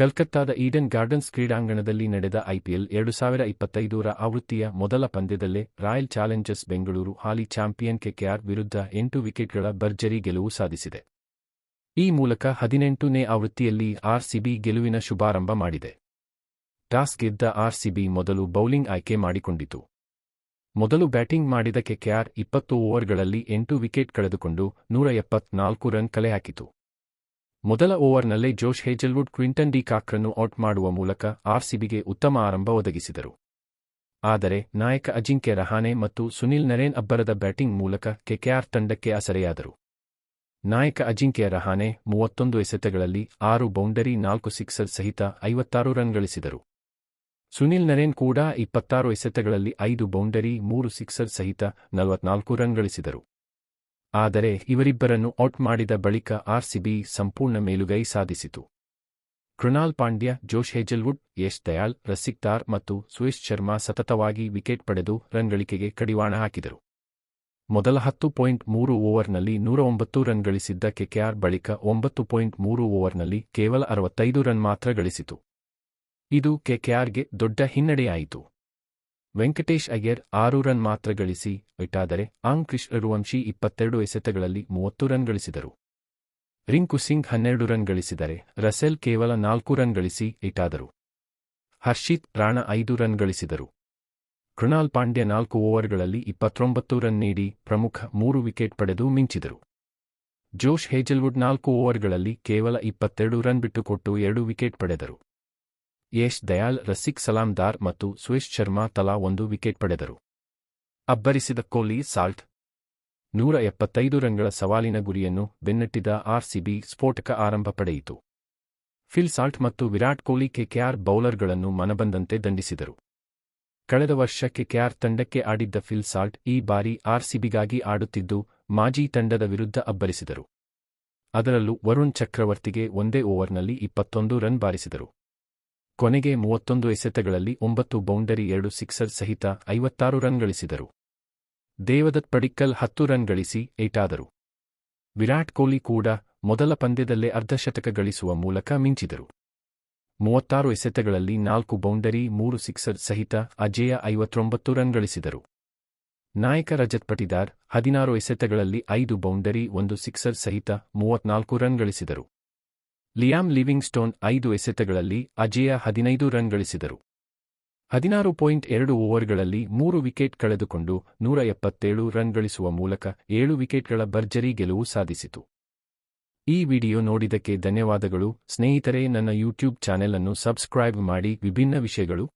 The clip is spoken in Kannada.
ಕಲ್ಕತ್ತಾದ ಈಡನ್ ಗಾರ್ಡನ್ಸ್ ಕ್ರೀಡಾಂಗಣದಲ್ಲಿ ನಡೆದ ಐಪಿಎಲ್ ಎರಡು ಸಾವಿರ ಇಪ್ಪತ್ತೈದರ ಆವೃತ್ತಿಯ ಮೊದಲ ಪಂದ್ಯದಲ್ಲೇ ರಾಯಲ್ ಚಾಲೆಂಜರ್ಸ್ ಬೆಂಗಳೂರು ಹಾಲಿ ಚಾಂಪಿಯನ್ ಕೆಕೆಆರ್ ವಿರುದ್ಧ ಎಂಟು ವಿಕೆಟ್ಗಳ ಭರ್ಜರಿ ಗೆಲುವು ಸಾಧಿಸಿದೆ. ಈ ಮೂಲಕ ಹದಿನೆಂಟನೇ ಆವೃತ್ತಿಯಲ್ಲಿ ಆರ್ಸಿಬಿ ಗೆಲುವಿನ ಶುಭಾರಂಭ ಮಾಡಿದೆ. ಟಾಸ್ ಗೆದ್ದ ಆರ್ಸಿಬಿ ಮೊದಲು ಬೌಲಿಂಗ್ ಆಯ್ಕೆ ಮಾಡಿಕೊಂಡಿತು. ಮೊದಲು ಬ್ಯಾಟಿಂಗ್ ಮಾಡಿದ ಕೆಕೆಆರ್ ಇಪ್ಪತ್ತು ಓವರ್ಗಳಲ್ಲಿ ಎಂಟು ವಿಕೆಟ್ ಕಳೆದುಕೊಂಡು ನೂರ ಎಪ್ಪತ್ನಾಲ್ಕು ರನ್ ಕಲೆಹಾಕಿತು ಮೊದಲ ಓವರ್ನಲ್ಲೇ ಜೋಶ್ ಹೇಜಲ್ವುಡ್ ಕ್ವಿಂಟನ್ ಡಿ ಕಾಕ್ರನ್ನು ಔಟ್ ಮಾಡುವ ಮೂಲಕ ಆರ್ಸಿಬಿಗೆ ಉತ್ತಮ ಆರಂಭ ಒದಗಿಸಿದರು. ಆದರೆ ನಾಯಕ ಅಜಿಂಕ್ಯ ರಹಾನೆ ಮತ್ತು ಸುನಿಲ್ ನರೇನ್ ಅಬ್ಬರದ ಬ್ಯಾಟಿಂಗ್ ಮೂಲಕ ಕೆಕೆಆರ್ ತಂಡಕ್ಕೆ ಅಸರೆಯಾದರು. ನಾಯಕ ಅಜಿಂಕ್ಯ ರಹಾನೆ ಮೂವತ್ತೊಂದು ಎಸೆತಗಳಲ್ಲಿ ಆರು ಬೌಂಡರಿ, ನಾಲ್ಕು ಸಿಕ್ಸರ್ ಸಹಿತ ಐವತ್ತಾರು ರನ್ ಗಳಿಸಿದರು. ಸುನಿಲ್ ನರೇನ್ ಕೂಡ ಇಪ್ಪತ್ತಾರು ಎಸೆತಗಳಲ್ಲಿ ಐದು ಬೌಂಡರಿ, ಮೂರು ಸಿಕ್ಸರ್ ಸಹಿತ ನಲವತ್ನಾಲ್ಕು ರನ್ ಗಳಿಸಿದರು. ಆದರೆ ಇವರಿಬ್ಬರನ್ನು ಔಟ್ ಮಾಡಿದ ಬಳಿಕ ಆರ್ಸಿಬಿ ಸಂಪೂರ್ಣ ಮೇಲುಗೈ ಸಾಧಿಸಿತು. ಕೃಣಾಲ್ ಪಾಂಡ್ಯ, ಜೋಶ್ ಹೇಜಲ್ವುಡ್, ಯಶ್ ದಯಾಲ್ ರಸಿಕ್ ದಾರ್ ಮತ್ತು ಸುಯೇಶ್ ಶರ್ಮಾ ಸತತವಾಗಿ ವಿಕೆಟ್ ಪಡೆದು ರನ್ ಗಳಿಕೆಗೆ ಕಡಿವಾಣ ಹಾಕಿದರು. ಮೊದಲ ಹತ್ತು ಪಾಯಿಂಟ್ ಮೂರು ಓವರ್ನಲ್ಲಿ ನೂರ ಒಂಬತ್ತು ರನ್ ಗಳಿಸಿದ್ದ ಕೆಕೆಆರ್ ಬಳಿಕ ಒಂಬತ್ತು ಪಾಯಿಂಟ್ ಮೂರು ಓವರ್ನಲ್ಲಿ ಕೇವಲ ಅರವತ್ತೈದು ರನ್ ಮಾತ್ರ ಗಳಿಸಿತು. ಇದು ಕೆಕೆಆರ್ಗೆ ದೊಡ್ಡ ಹಿನ್ನಡೆಯಾಯಿತು. ವೆಂಕಟೇಶ್ ಅಯ್ಯರ್ ಆರು ರನ್ ಮಾತ್ರ ಗಳಿಸಿ ಇಟ್ಟಾದರೆ ಆಂಗ್ ಕ್ರಿಶ್ ರಘುವಂಶಿ ಇಪ್ಪತ್ತೆರಡು ಎಸೆತಗಳಲ್ಲಿ ಮೂವತ್ತು ರನ್ ಗಳಿಸಿದರು. ರಿಂಕು ಸಿಂಗ್ ಹನ್ನೆರಡು ರನ್ ಗಳಿಸಿದರೆ, ರಸೆಲ್ ಕೇವಲ ನಾಲ್ಕು ರನ್ ಗಳಿಸಿ ಇಟ್ಟಾದರು ಹರ್ಷಿತ್ ರಾಣ ಐದು ರನ್ ಗಳಿಸಿದರು. ಕೃಣಾಲ್ ಪಾಂಡ್ಯ ನಾಲ್ಕು ಓವರ್ಗಳಲ್ಲಿ ಇಪ್ಪತ್ತೊಂಬತ್ತು ರನ್ ನೀಡಿ, ಪ್ರಮುಖ ಮೂರು ವಿಕೆಟ್ ಪಡೆದು ಮಿಂಚಿದರು. ಜೋಶ್ ಹೇಜಲ್ವುಡ್ ನಾಲ್ಕು ಓವರ್ಗಳಲ್ಲಿ ಕೇವಲ ಇಪ್ಪತ್ತೆರಡು ರನ್ ಬಿಟ್ಟುಕೊಟ್ಟು ಎರಡು ವಿಕೆಟ್ ಪಡೆದರು. ಯಶ್ ದಯಾಲ್ ರಸಿಕ್ ಸಲಾಮ್ದಾರ್ ಮತ್ತು ಸುಯೇಶ್ ಶರ್ಮಾ ತಲಾ ಒಂದು ವಿಕೆಟ್ ಪಡೆದರು. ಅಬ್ಬರಿಸಿದ ಕೊಹ್ಲಿ ಸಾಲ್ಟ್ ನೂರ ಎಪ್ಪತ್ತೈದು ರನ್ಗಳ ಸವಾಲಿನ ಗುರಿಯನ್ನು ಬೆನ್ನಟ್ಟಿದ ಆರ್ಸಿಬಿ ಸ್ಫೋಟಕ ಆರಂಭ ಪಡೆಯಿತು. ಫಿಲ್ ಸಾಲ್ಟ್ ಮತ್ತು ವಿರಾಟ್ ಕೊಹ್ಲಿ ಕೆಕೆಆರ್ ಬೌಲರ್ಗಳನ್ನು ಮನಬಂದಂತೆ ದಂಡಿಸಿದರು. ಕಳೆದ ವರ್ಷ ಕೆಕೆಆರ್ ತಂಡಕ್ಕೆ ಆಡಿದ್ದ ಫಿಲ್ ಸಾಲ್ಟ್ ಈ ಬಾರಿ ಆರ್ಸಿಬಿಗಾಗಿ ಆಡುತ್ತಿದ್ದು ಮಾಜಿ ತಂಡದ ವಿರುದ್ಧ ಅಬ್ಬರಿಸಿದರು. ಅದರಲ್ಲೂ ವರುಣ್ ಚಕ್ರವರ್ತಿಗೆ ಒಂದೇ ಓವರ್ನಲ್ಲಿ ಇಪ್ಪತ್ತೊಂದು ರನ್ ಬಾರಿಸಿದರು. ಕೊನೆಗೆ ಮೂವತ್ತೊಂದು ಎಸೆತಗಳಲ್ಲಿ ಒಂಬತ್ತು ಬೌಂಡರಿ ಎರಡು ಸಿಕ್ಸರ್ ಸಹಿತ ಐವತ್ತಾರು ರನ್ ಗಳಿಸಿದರು. ದೇವದತ್ ಪಡಿಕ್ಕಲ್ ಹತ್ತು ರನ್ ಗಳಿಸಿ ಏಟಾದರು. ವಿರಾಟ್ ಕೊಹ್ಲಿ ಕೂಡ ಮೊದಲ ಪಂದ್ಯದಲ್ಲೇ ಅರ್ಧಶತಕ ಗಳಿಸುವ ಮೂಲಕ ಮಿಂಚಿದರು. ಮೂವತ್ತಾರು ಎಸೆತಗಳಲ್ಲಿ ನಾಲ್ಕು ಬೌಂಡರಿ, ಮೂರು ಸಿಕ್ಸರ್ ಸಹಿತ ಅಜೇಯ ಐವತ್ತೊಂಬತ್ತು ರನ್ ಗಳಿಸಿದರು. ನಾಯಕ ರಜತ್ ಪಟಿದಾರ್ ಹದಿನಾರು ಎಸೆತಗಳಲ್ಲಿ ಐದು ಬೌಂಡರಿ, ಒಂದು ಸಿಕ್ಸರ್ ಸಹಿತ ಮೂವತ್ನಾಲ್ಕು ರನ್ ಗಳಿಸಿದರು. ಲಿಯಾಮ್ ಲಿವಿಂಗ್ಸ್ಟೋನ್ ಐದು ಎಸೆತಗಳಲ್ಲಿ ಅಜೇಯ ಹದಿನೈದು ರನ್ ಗಳಿಸಿದರು ಹದಿನಾರು ಪಾಯಿಂಟ್ ಎರಡು ಓವರ್ಗಳಲ್ಲಿ ಮೂರು ವಿಕೆಟ್ ಕಳೆದುಕೊಂಡು ನೂರ ಎಪ್ಪತ್ತೇಳು ರನ್ ಗಳಿಸುವ ಮೂಲಕ ಏಳು ವಿಕೆಟ್ಗಳ ಭರ್ಜರಿ ಗೆಲುವು ಸಾಧಿಸಿತು. ಈ ವಿಡಿಯೋ ನೋಡಿದಕ್ಕೆ ಧನ್ಯವಾದಗಳು. ಸ್ನೇಹಿತರೇ, ನನ್ನ ಯೂಟ್ಯೂಬ್ ಚಾನೆಲ್ ಅನ್ನು ಸಬ್ಸ್ಕ್ರೈಬ್ ಮಾಡಿ ವಿಭಿನ್ನ ವಿಷಯಗಳು